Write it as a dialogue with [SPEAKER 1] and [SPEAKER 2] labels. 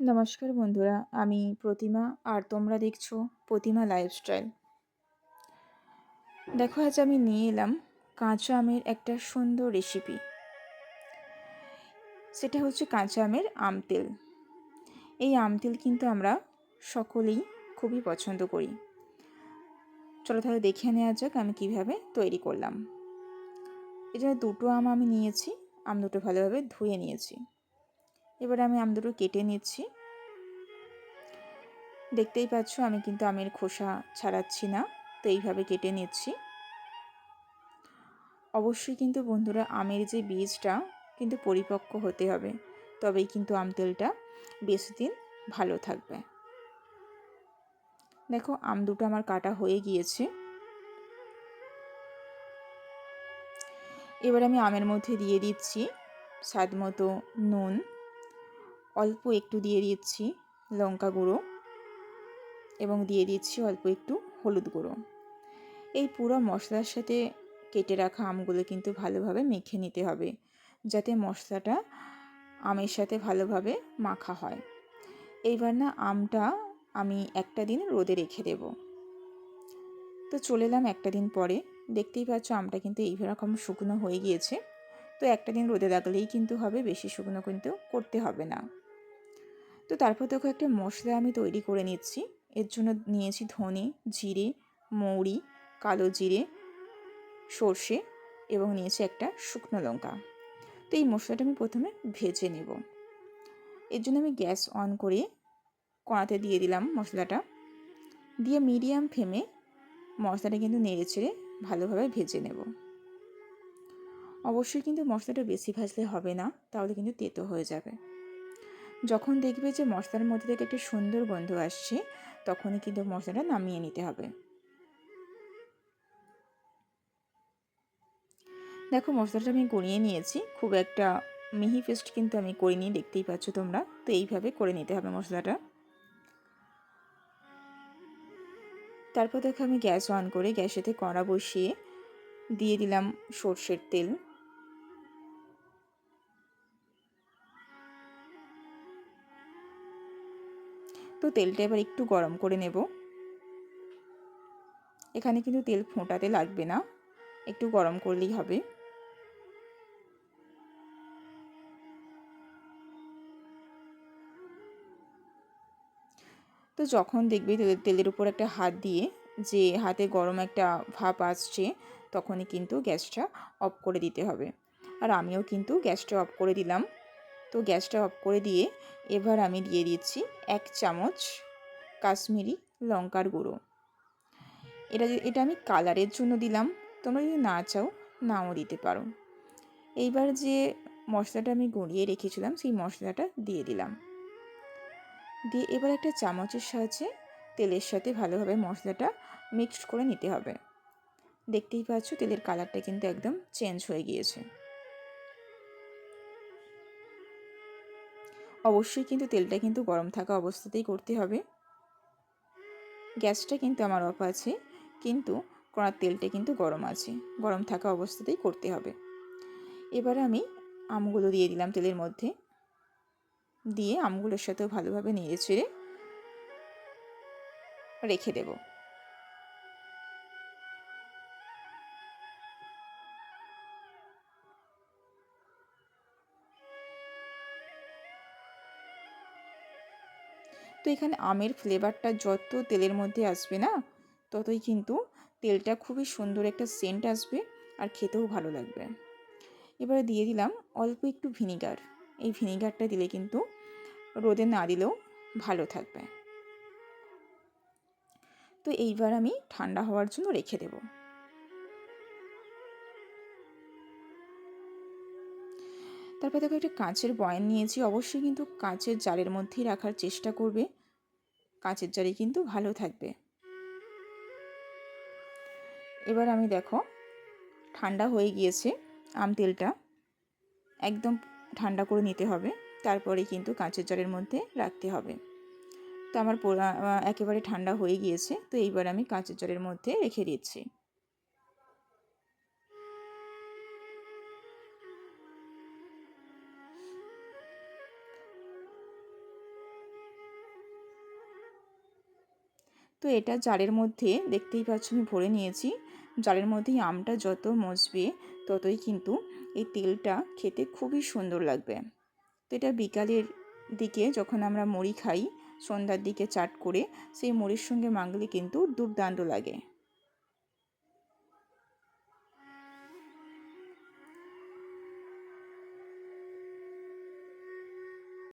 [SPEAKER 1] নমস্কার বন্ধুরা, আমি প্রতিমা আর তোমরা দেখছ প্রতিমা লাইফস্টাইল দেখো, আজ আমি নিয়ে এলাম কাঁচা আমের একটা সুন্দর রেসিপি সেটা হচ্ছে কাঁচা আমের আমতেল এই আমতেল কিন্তু আমরা সকলেই খুবই পছন্দ করি। চলো তাহলে দেখে নেওয়া যাক আমি কীভাবে তৈরি করলাম। এই জন্য দুটো আম আমি নিয়েছি, আম দুটো ভালোভাবে ধুয়ে নিয়েছি। এবার আমি আম দুটো কেটে নিচ্ছি। দেখতেই পাচ্ছ, আমি কিন্তু আমের খোসা ছাড়াচ্ছি না, তো এইভাবে কেটে নিচ্ছি। অবশ্যই কিন্তু বন্ধুরা, আমের যে বীজটা কিন্তু পরিপক্ক হতে হবে, তবেই কিন্তু আম তেলটা বেশি দিন ভালো থাকবে। দেখো, আম দুটো আমার কাটা হয়ে গিয়েছে। এবার আমি আমের মধ্যে দিয়ে দিচ্ছি স্বাদ মতো নুন। অল্প একটু দিয়ে দিচ্ছি লঙ্কা গুঁড়ো এবং দিয়ে দিচ্ছি অল্প একটু হলুদ গুঁড়ো। এই পুরো মশলার সাথে কেটে রাখা আমগুলো কিন্তু ভালোভাবে মেখে নিতে হবে যাতে মশলাটা আমের সাথে ভালোভাবে মাখা হয়। এইবার না আমটা আমি একটা দিন রোদে রেখে দেব। তো চলে এলাম একটা দিন পরে। দেখতেই পাচ্ছ আমটা কিন্তু এইরকম শুকনো হয়ে গিয়েছে। তো একটা দিন রোদে রাখলেই কিন্তু হবে, বেশি শুকনো কিন্তু করতে হবে না। তো তারপর দেখো একটা মশলা আমি তৈরি করে নিচ্ছি। এর জন্য নিয়েছি ধনে জিরে, মৌরি, কালো জিরে, সর্ষে এবং নিয়েছি একটা শুকনো লঙ্কা। তো এই মশলাটা আমি প্রথমে ভেজে নেব। এর জন্য আমি গ্যাস অন করে কড়াতে দিয়ে দিলাম মশলাটা। দিয়ে মিডিয়াম ফ্লেমে মশলাটা কিন্তু নেড়ে চেড়ে ভালোভাবে ভেজে নেব। অবশ্যই কিন্তু মশলাটা বেশি ভাজলে হবে না, তাহলে কিন্তু তেতো হয়ে যাবে। যখন দেখবে যে মশলার মধ্যে থেকে একটা সুন্দর গন্ধ আসছে, তখনই কিন্তু মশলাটা নামিয়ে নিতে হবে। দেখো, মশলাটা আমি গড়িয়ে নিয়েছি। খুব একটা মিহি পেস্ট কিন্তু আমি করিনি, দেখতেই পাচ্ছ তোমরা। তো এইভাবে করে নিতে হবে মশলাটা। তারপর দেখো আমি গ্যাস অন করে গ্যাসেতে কড়া বসিয়ে দিয়ে দিলাম সর্ষের তেল। তেলটা এবার একটু গরম করে নেব। এখানে কিন্তু তেল ফোঁটাতে লাগবে না, একটু গরম করলেই হবে। তো যখন দেখবে তেলের উপর একটা হাত দিয়ে, যে হাতে গরম একটা ভাপ আসছে, তখনই কিন্তু গ্যাসটা অফ করে দিতে হবে। আর আমিও কিন্তু গ্যাসটা অফ করে দিলাম। তো গ্যাসটা অফ করে দিয়ে এবার আমি দিয়ে দিচ্ছি এক চামচ কাশ্মীরি লঙ্কার গুঁড়ো। এটা এটা আমি কালারের জন্য দিলাম, তোমরা যদি না চাও নাও দিতে পারো। এইবার যে মশলাটা আমি গুঁড়িয়ে রেখেছিলাম, সেই মশলাটা দিয়ে দিলাম। দিয়ে এবার একটা চামচের সাহায্যে তেলের সাথে ভালোভাবে মশলাটা মিক্সড করে নিতে হবে। দেখতেই পাচ্ছ, তেলের কালারটা কিন্তু একদম চেঞ্জ হয়ে গিয়েছে। অবশ্যই কিন্তু তেলটা কিন্তু গরম থাকা অবস্থাতেই করতে হবে। গ্যাসটা কিন্তু আমার অফ আছে, কিন্তু কড়ার তেলটা কিন্তু গরম আছে, গরম থাকা অবস্থাতেই করতে হবে। এবার আমি আমগুলো দিয়ে দিলাম তেলের মধ্যে। দিয়ে আমগুলোর সাথেও ভালোভাবে নেড়ে ছেড়ে রেখে দেব। তো এখানে আমের ফ্লেভারটা যত তেলের মধ্যে আসবে না, ততই কিন্তু তেলটা খুবই সুন্দর একটা সেন্ট আসবে আর খেতেও ভালো লাগবে। এবারে দিয়ে দিলাম অল্প একটু ভিনিগার এই ভিনিগারটা দিলে কিন্তু রোদে না দিলেও ভালো থাকবে। তো এইবার আমি ঠান্ডা হওয়ার জন্য রেখে দেব। তারপর দেখো একটা কাঁচের বয়ান নিয়েছি, অবশ্যই কিন্তু কাঁচের জালের মধ্যেই রাখার চেষ্টা করবে। কাঁচের জারে কিন্তু ভালো থাকবে। এবার আমি দেখো, ঠান্ডা হয়ে গিয়েছে আম তেলটা। একদম ঠান্ডা করে নিতে হবে, তারপরে কিন্তু কাঁচের জলের মধ্যে রাখতে হবে। তো আমার পোড়া একেবারে ঠান্ডা হয়ে গিয়েছে, তো এইবার আমি কাঁচের জলের মধ্যে রেখে দিচ্ছি। তো এটা জারের মধ্যে দেখতেই পাচ্ছ আমি ভরে নিয়েছি। জারের মধ্যেই আমটা যত মজবে ততই কিন্তু এই তেলটা খেতে খুবই সুন্দর লাগবে। তো এটা বিকালের দিকে যখন আমরা মুড়ি খাই, সন্ধ্যার দিকে চাট করে, সেই মুড়ির সঙ্গে মাংলে কিন্তু দুর্দান্ত লাগে।